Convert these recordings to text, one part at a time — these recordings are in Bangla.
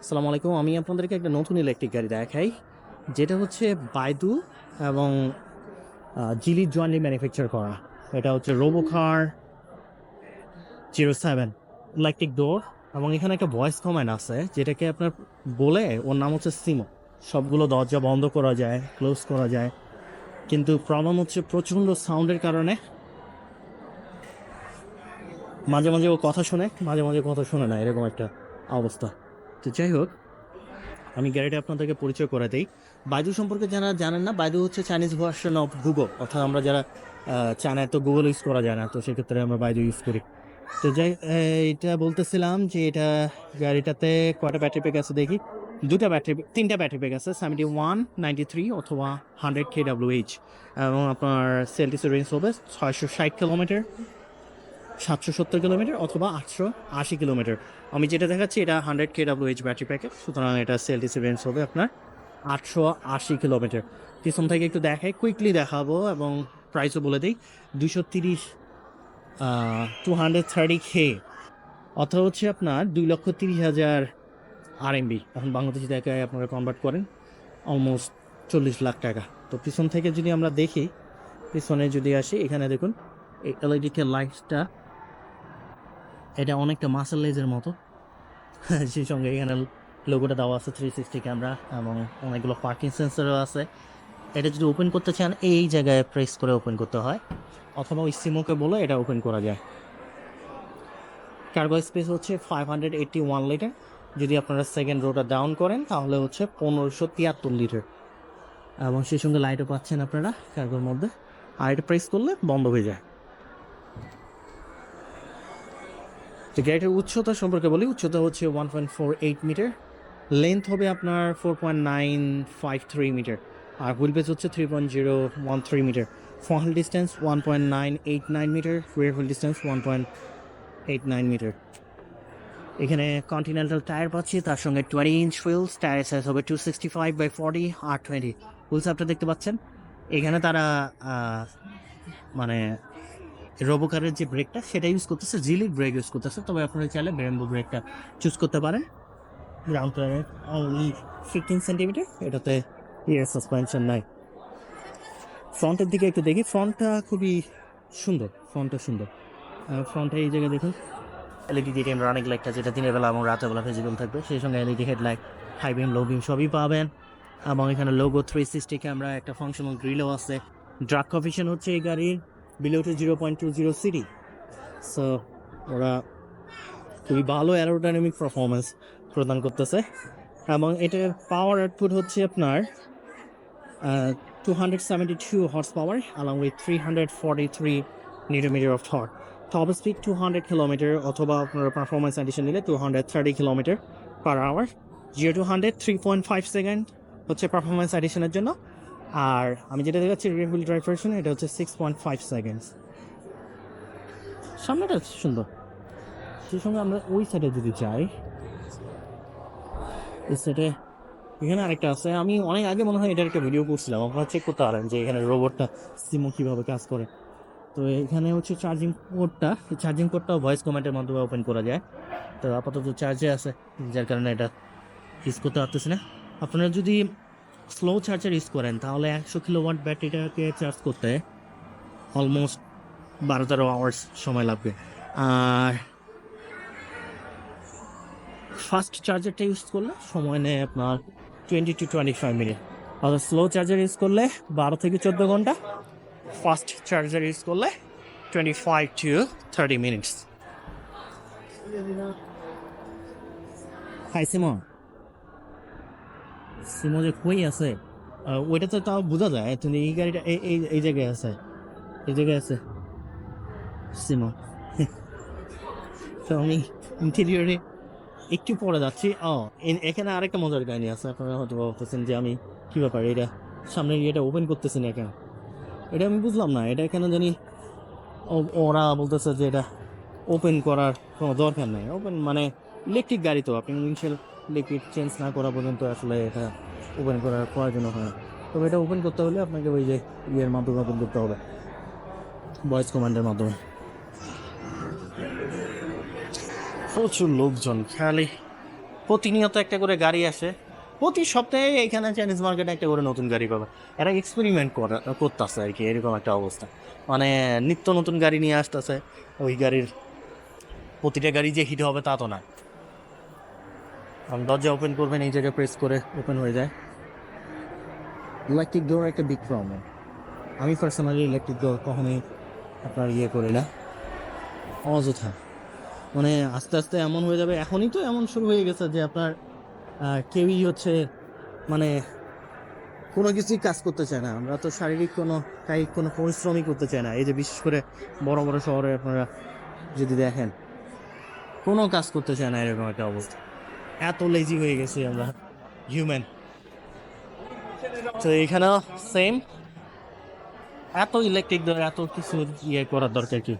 আসসালামু আলাইকুম। আমি আপনাদেরকে একটা নতুন ইলেকট্রিক গাড়ি দেখাই, যেটা হচ্ছে বাইদু এবং জিলি জয়েন্টলি ম্যানুফ্যাকচার করা। এটা হচ্ছে robocar zero seven electric door এবং এখানে একটা ভয়েস কমেন্ট আছে, যেটাকে আপনার বলে ওর নাম হচ্ছে সিমো সবগুলো দরজা বন্ধ করা যায় ক্লোজ করা যায়, কিন্তু প্রবলেম হচ্ছে প্রচণ্ড সাউন্ডের কারণে। মাঝে মাঝে ও কথা শোনে, মাঝে মাঝে কথা শোনে না, এরকম একটা অবস্থা। তো যাই হোক, আমি গাড়িটা আপনাদেরকে পরিচয় করে দিই। বাইদু সম্পর্কে যারা জানেন না, বাইদু হচ্ছে চাইনিজ ভার্সন অফ গুগল অর্থাৎ আমরা যারা চায়নায় তো গুগল ইউজ করা যায় না, তো সেক্ষেত্রে আমরা বাইদু ইউজ করি। তো যাই এটা বলতেছিলাম যে এটা গাড়িটাতে কয়টা ব্যাটারি প্যাক আছে দেখি? দুটা ব্যাটারি তিনটা ব্যাটারি প্যাক আছে সেভেন্টি ওয়ান নাইনটি থ্রি অথবা হান্ড্রেড কে ডাব্লিউ এইচ এবং আপনার সেলটিসের রেঞ্জ হবে ছয়শো ষাট কিলোমিটার সাতশো সত্তর কিলোমিটার অথবা আটশো আশি কিলোমিটার। আমি যেটা দেখাচ্ছি, এটা hundred K W H battery packet সুতরাং এটা সেলটিসি রেঞ্জ হবে আপনার আটশো আশি কিলোমিটার। পিছন থেকে একটু দেখাই কুইকলি দেখাবো এবং প্রাইসও বলে দিই। দুশো তিরিশ টু হান্ড্রেড থার্টি খে অথবা হচ্ছে আপনার দুই লক্ষ তিরিশ হাজার আর আরএমবি এখন বাংলাদেশি টাকায় আপনারা কনভার্ট করেন অলমোস্ট চল্লিশ লাখ টাকা। তো পিছন থেকে যদি আমরা দেখি, পিছনে যদি আসি, এখানে দেখুন, এই এলইডি লাইটটা এটা অনেকটা মাসেল লেজের মতো। সেই সঙ্গে এখানে লোগোটা দেওয়া আছে থ্রি সিক্সটি ক্যামেরা এবং অনেকগুলো পার্কিং সেন্সারও আছে। এটা যদি ওপেন করতে চান, এই জায়গায় প্রেস করে ওপেন করতে হয়। অথবা ওই সিমোকে বলে এটা ওপেন করা যায়। কার্গো স্পেস হচ্ছে five hundred eighty one litre যদি আপনারা সেকেন্ড রোটা ডাউন করেন, তাহলে হচ্ছে পনেরোশো তিয়াত্তর লিটার এবং সেই সঙ্গে লাইটও পাচ্ছেন আপনারা কার্গোর মধ্যে। আর এটা প্রেস করলে বন্ধ হয়ে যায়। তো গাড়িটার উচ্চতা সম্পর্কে বলি, উচ্চতা হচ্ছে one point four eight metre length হবে আপনার four point nine five three metre আর হুইল বেস হচ্ছে three point zero one three metre wheel distance one point nine eight nine metre rear wheel distance one point eight nine metre এখানে কন্টিনেন্টাল টায়ার পাচ্ছি, তার সঙ্গে twenty inch wheels tyre size হবে two sixty five by forty R twenty wheels আপটা দেখতে পাচ্ছেন। এখানে তারা মানে রোবোকারের যে ব্রেকটা সেটা ইউজ করতেছে জিলির ব্রেক ইউজ করতেছে। তবে আপনারা চাইলে ব্রেম্বো ব্রেকটা চুজ করতে পারেন। গ্রাউন্ড টায়ারের অনলি ফিফটিন সেন্টিমিটার এটাতে ইয়ার সাসপেনশন নাই। ফ্রন্টের দিকে একটু দেখি ফ্রন্টটা খুবই সুন্দর ফ্রন্টটা সুন্দর। ফ্রন্টে এই জায়গায় দেখুন এলইডি ডিটিএম রানিং লাইটটা যেটা দিনের বেলা এবং রাতের বেলা ভিজিবল থাকবে, সেই সঙ্গে LED headlight high beam low beam সবই পাবেন। এবং এখানে লোগো থ্রি সিক্সটি ক্যামেরা একটা ফাংশনাল গ্রিলও আছে। ড্রাগ কফিশন হচ্ছে এই গাড়ির। Below two zero point two zero city so ওরা খুবই ভালো অ্যারোডাইনামিক পারফরমেন্স প্রদান করতেছে। এবং এটার পাওয়ার আউটপুট হচ্ছে আপনার two hundred seventy two horse power along with three hundred forty three newton metre of thought top speed two hundred kilometre অথবা আপনার পারফরমেন্স এডিশন নিলে two hundred thirty kilometre per hour zero to hundred three point five second হচ্ছে পারফরমেন্স এডিশনের জন্য। আর আমি যেটা দেখাচ্ছি রিয়ার ড্রাইভ ভার্সন এটা হচ্ছে সিক্স পয়েন্ট ফাইভ সেকেন্ডস সামনেটা সুন্দর। সেই সঙ্গে আমরা ওই সাইডে যদি যাই, এই সাইডে এখানে আরেকটা আছে। আমি অনেক আগে মনে হয় এটার একটা ভিডিও করছিলাম। আপনারা চেক করতে পারেন যে এখানে রোবটটা সিমো কীভাবে কাজ করে। তো এখানে হচ্ছে চার্জিং পোর্টটা এই চার্জিং পোর্টটাও ভয়েস কমেন্টের মাধ্যমে ওপেন করা যায়। তো আপাতত চার্জে আছে, যার কারণে এটা ইউজ করতে পারতেছি না। আপনারা যদি স্লো চার্জার ইউজ করেন তাহলে একশো কিলোওয়াট ব্যাটারিটাকে চার্জ করতে অলমোস্ট বারো তেরো আওয়ার্স সময় লাগবে। আর ফাস্ট চার্জারটা ইউজ করলে সময় নেয় আপনার twenty two twenty five minute. আর স্লো চার্জার ইউজ করলে বারো থেকে চোদ্দ ঘণ্টা ফাস্ট চার্জার ইউজ করলে twenty five to thirty minutes high সিমন সিমো যে কই আছে ওইটা তো তাও বোঝা যায় তুমি এই গাড়িটা, এই এই এই জায়গায় আছে। এই জায়গায় আছে। সিমো। তো আমি ইন্টেরিয়রে একটু পরে যাচ্ছি। ও এখানে আরেকটা মজার কাহিনী আছে, আপনারা হয়তো ভাবতেছেন যে আমি কী ব্যাপার, এটা সামনের ইয়েটা ওপেন করতেছি না কেন? এটা আমি বুঝলাম না, এটা এখানে জানি ওরা বলতেছে যে এটা ওপেন করার কোনো দরকার নেই। ওপেন মানে ইলেকট্রিক গাড়ি তো, আপনি উইন্ডশিল লিকুইড চেঞ্জ না করা পর্যন্ত আসলে এটা ওপেন করার প্রয়োজন হয় না। তবে এটা ওপেন করতে হলে আপনাকে ওই যে ইয়ের মাধ্যমে ওপেন করতে হবে। ভয়েস কমান্ডের মাধ্যমে। প্রচুর লোকজন খেয়ালি। প্রতিনিয়ত একটা করে গাড়ি আসে। প্রতি সপ্তাহে এখানে চাইনিজ মার্কেটে একটা করে নতুন গাড়ি পাবে। এরা এক্সপেরিমেন্ট করা, করতেছে আর কি, এরকম একটা অবস্থা। মানে নিত্য নতুন গাড়ি নিয়ে আসতেছে। ওই গাড়ির প্রতিটা গাড়ি যে হিট হবে তা তো না। দরজা ওপেন করবেন, এই জায়গায় প্রেস করে ওপেন হয়ে যায়। ইলেকট্রিক ডোর একটা বিগ প্রবলেম আমি পার্সোনালি ইলেকট্রিক ডোর কখনোই আপনার ইয়ে করি না। অযথা। মানে আস্তে আস্তে এমন হয়ে যাবে। এখনই তো এমন শুরু হয়ে গেছে যে আপনার কেউই হচ্ছে মানে কোনো কিছুই কাজ করতে চায় না। আমরা তো শারীরিক কোনো, কায়িক কোনো পরিশ্রমই করতে চায় না। এই যে বিশেষ করে বড় বড় শহরে আপনারা যদি দেখেন, কোনো কাজ করতে চায় না এরকম একটা অবস্থা। এত লেজি হয়ে গেছি আমরা। হিউম্যান তো এখানেও সেম এত ইলেকট্রিক দর এত কিছু ইয়ে করার দরকার কি?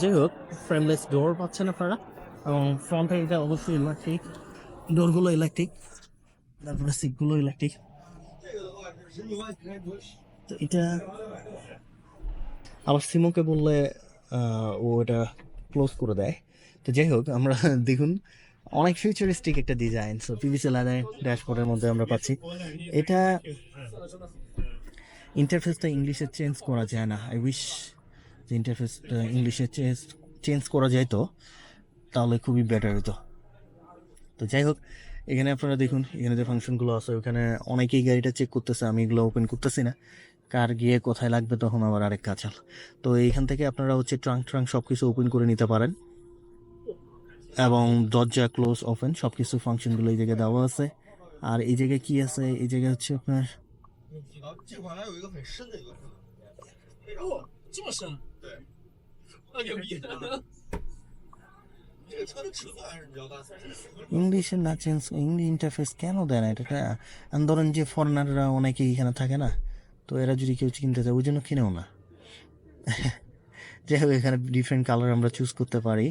যাই হোক ফ্রেমলেস ডোর পাচ্ছেন আপনারা। এবং ফ্রন্টে এটা অবশ্যই ইলেকট্রিক ডোরগুলো ইলেকট্রিক তারপরে সিটগুলো ইলেকট্রিক তো এটা আবার সিমোকে বললে ও এটা ক্লোজ করে দেয়। তো যাই হোক, আমরা দেখুন, অনেক ফিউচারিস্টিক একটা ডিজাইন সো পিভিসি লাইনের ড্যাশবোর্ডের মধ্যে আমরা পাচ্ছি। এটা ইন্টারফেসটা ইংলিশে চেঞ্জ করা যায় না। আই উইশ যে ইন্টারফেসটা ইংলিশে চেঞ্জ চেঞ্জ করা যায় তো, তাহলে খুবই বেটার হতো তো যাই হোক, এখানে আপনারা দেখুন, এখানে যে ফাংশনগুলো আছে, ওখানে অনেকেই গাড়িটা চেক করতেছে, আমি এগুলো ওপেন করতেছি না। কার গিয়ে কোথায় লাগবে তখন আবার আরেক কাঁচাল। তো এইখান থেকে আপনারা হচ্ছে ট্রাঙ্ক ট্রাঙ্ক সব কিছু ওপেন করে নিতে পারেন। এবং দরজা ক্লোজ ওপেন সব কিছু ফাংশনগুলো এই জায়গায় দেওয়া আছে। আর এই জায়গায় কি আছে? এই জায়গায় হচ্ছে আপনার ইংলিশে না চেঞ্জ ইংলিশ ইন্টারফেস কেন দেয় না? এটা ধরেন যে ফরেনাররা অনেকে এখানে থাকে না, তো এরা যদি কেউ কিনতে চায়, ওই জন্য কিনেও না। যাই হোক, এখানে ডিফারেন্ট কালার আমরা চুজ করতে পারি।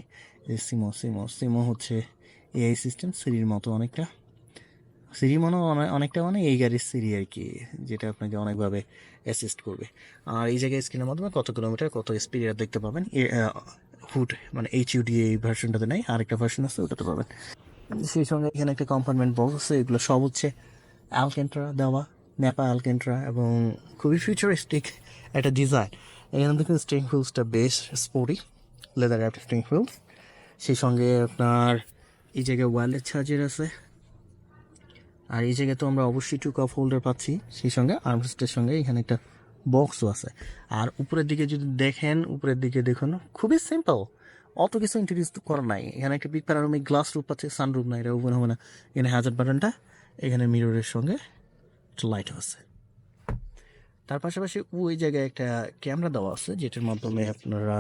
সিমো সিমো সিমো হচ্ছে এআই সিস্টেম সিরির মতো অনেকটা। সিরি মনে অনেকটা মানে এই গাড়ির সিরি আর কি, যেটা আপনাকে অনেকভাবে অ্যাসিস্ট করবে। আর এই জায়গায় স্ক্রিনের মাধ্যমে কত কিলোমিটার কত স্পিড দেখতে পাবেন। হুড মানে এইচ ইউডি এই ভার্সনটাতে নেই, আরেকটা ভার্সন আছে, ওটাতে পাবেন। সেই সঙ্গে এখানে একটা কম্পার্টমেন্ট বক্স আছে, এগুলো সব হচ্ছে অ্যালকেন্ট্রা দেওয়া ন্যাপা অ্যালকেন্ট্রা এবং খুবই ফিউচারিস্টিক একটা ডিজাইন এখানে দেখুন স্ট্রিং হুইলসটা বেশ sporty leather wrap steering wheels সেই সঙ্গে আপনার এই জায়গায় ওয়ারলেস চার্জার আছে। আর এই জায়গায় তো আমরা অবশ্যই টু কাপ হোল্ডার পাচ্ছি। সেই সঙ্গে আর্মরেস্টের সঙ্গে এখানে একটা বক্সও আছে। আর উপরের দিকে যদি দেখেন, উপরের দিকে দেখুন, খুবই সিম্পল অত কিছু ইন্ট্রোডিউস করা নাই। এখানে একটা বিগ প্যারারোমিক গ্লাস রুপ আছে সানরুপ নাই এটা ওপেন হবে না। এখানে হাজার বাটনটা এখানে মিররের সঙ্গে একটা লাইট আছে। তার পাশাপাশি ওই জায়গায় একটা ক্যামেরা দেওয়া আছে যেটার মাধ্যমে আপনারা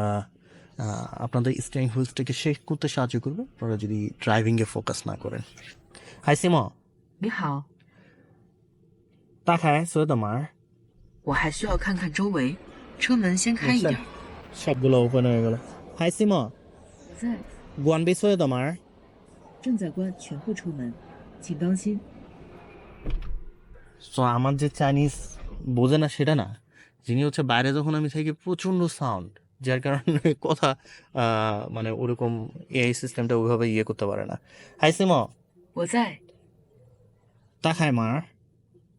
আহ, আপনাদের স্টিয়ারিং হুইলসটাকে শেক করতে সাহায্য করবে আপনারা যদি ড্রাইভিংয়ে ফোকাস না করেন হাই সিমো 你好，大开所有的门儿我还需要看看周围，车门先开一点。 সবগুলো ওপেন হয়ে গেল হাই সিমো 我在， গোয়ানবি所有的门儿正在关全部车门，请当心。 সো আমার যে চাইনিজ বোঝে না সেটা না যিনি হচ্ছে বাইরে যখন আমি থাকি প্রচণ্ড সাউন্ড যার কারণে কথা আহ, মানে ওরকম এআই সিস্টেমটা ওইভাবে ইয়ে করতে পারে না হাই সিমো 我在， তাকায় মার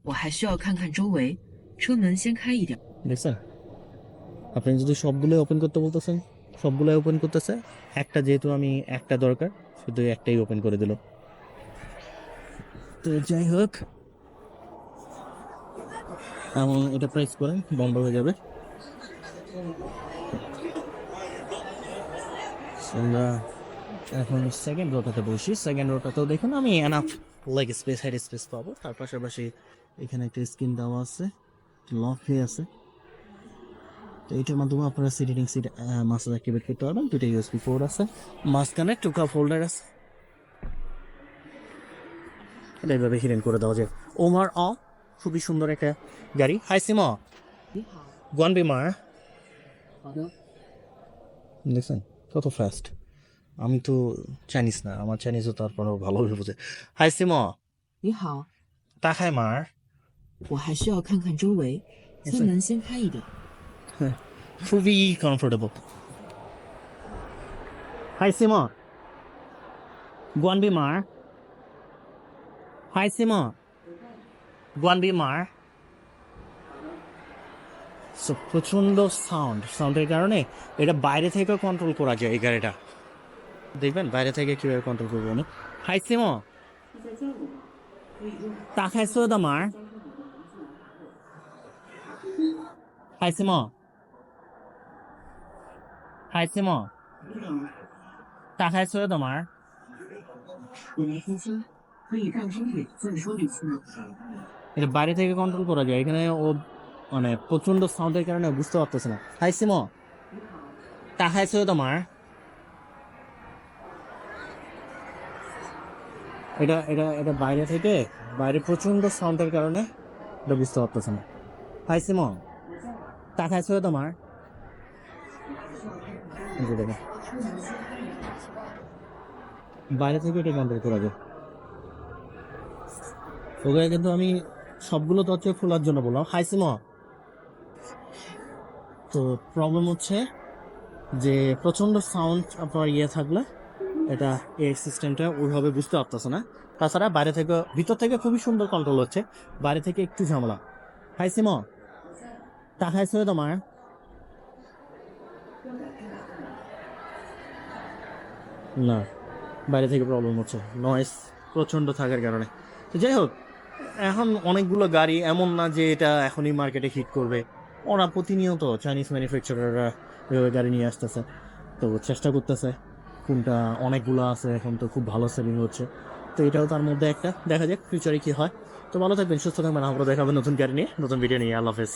我还需要看看周围，车门先开一点。 দেখছেন আপনি যদি সবগুলোই ওপেন করতে বলতেছেন সবগুলোই ওপেন করতেছে একটা যেহেতু আমি একটা দরকার শুধু একটাই ওপেন করে দিল তো যাই হোক এবং এটা প্রেস করেন বন্ধ হয়ে যাবে। আমরা এখন সেকেন্ড রোটাতে বসি। সেকেন্ড রোটাতেও দেখুন আমি enough leg space head space পাবো। তার পাশাপাশি এখানে একটা স্ক্রিন দেওয়া আছে লক হয়ে আছে। তো এটার মাধ্যমে আপনারা সিটিং সিট মাসাজ অ্যাক্টিভেট করতে পারবেন। দুটো ইউএসবি পোর্ট আছে। মাঝখানে টু কাপ হোল্ডার আছে। এইভাবে হিরেন করে দেওয়া যায়। ওমার অ খুবই সুন্দর একটা গাড়ি হাই সিম 你好， গোয়ান বিমার 好的， দেখছেন কত ফাস্ট আমি তো চাইনিজ না আমার চাইনিজও তারপরেও ভালোভাবে বোঝে হাই সিম 你好， তাকায় মার 我还需要看看周围，车门先开一点。 খুবই কমফোর্টেবল হাই সিম Guan Mar. Hi, Simo. Guan Mar. So, প্রচণ্ড সাউন্ড সাউন্ডের কারণে এটা বাইরে থেকে কন্ট্রোল করা যায় এই গাড়িটা। দেখবেন বাইরে থেকে কীভাবে কন্ট্রোল করব আমি। হাই সিমো তাকাই সো দামার হাই সিমো হাই সিমো তাকাই সো দামার এটা বাইরে থেকে কন্ট্রোল করা যায়, এখানে ও মানে প্রচণ্ড সাউন্ডের কারণে বুঝতে পারতেছে না। হাই সিম তা খাইছো তোমার। এটা এটা এটা বাইরে থেকে, বাইরে প্রচণ্ড সাউন্ডের কারণে এটা বুঝতে পারতেছে না। হাই সিম তা খাইছো তোমার। বাইরে থেকে এটা কন্ট্রোল করা যায়। ওগুলো কিন্তু আমি সবগুলো তো হচ্ছে খোলার জন্য বললাম। হাই সিম তো প্রবলেম হচ্ছে যে প্রচণ্ড সাউন্ড আপনার ইয়ে থাকলে এটা এই সিস্টেমটা ওইভাবে বুঝতে পারতেছে না। তাছাড়া বাইরে থেকে, ভিতর থেকে খুবই সুন্দর কন্ট্রোল হচ্ছে। বাইরে থেকে একটু ঝামেলা। হাই সিম তা খাইছো তোমার। না, বাইরে থেকে প্রবলেম হচ্ছে। নয়েস প্রচণ্ড থাকার কারণে। তো যাই হোক এখন অনেকগুলো গাড়ি, এমন না যে এটা এখনই মার্কেটে হিট করবে। ওরা প্রতিনিয়ত চাইনিজ ম্যানুফ্যাকচারাররা গাড়ি নিয়ে আসতেছে। তো চেষ্টা করতেছে, কোনটা অনেকগুলো আছে, এখন তো খুব ভালো সেলিং হচ্ছে। তো এটাও তার মধ্যে একটা। দেখা যাক ফিউচারে কী হয়। তো ভালো থাকবেন, সুস্থ থাকবেন আমরা দেখাবেন নতুন গাড়ি নিয়ে, নতুন ভিডিও নিয়ে। আল্লাহ হাফেজ।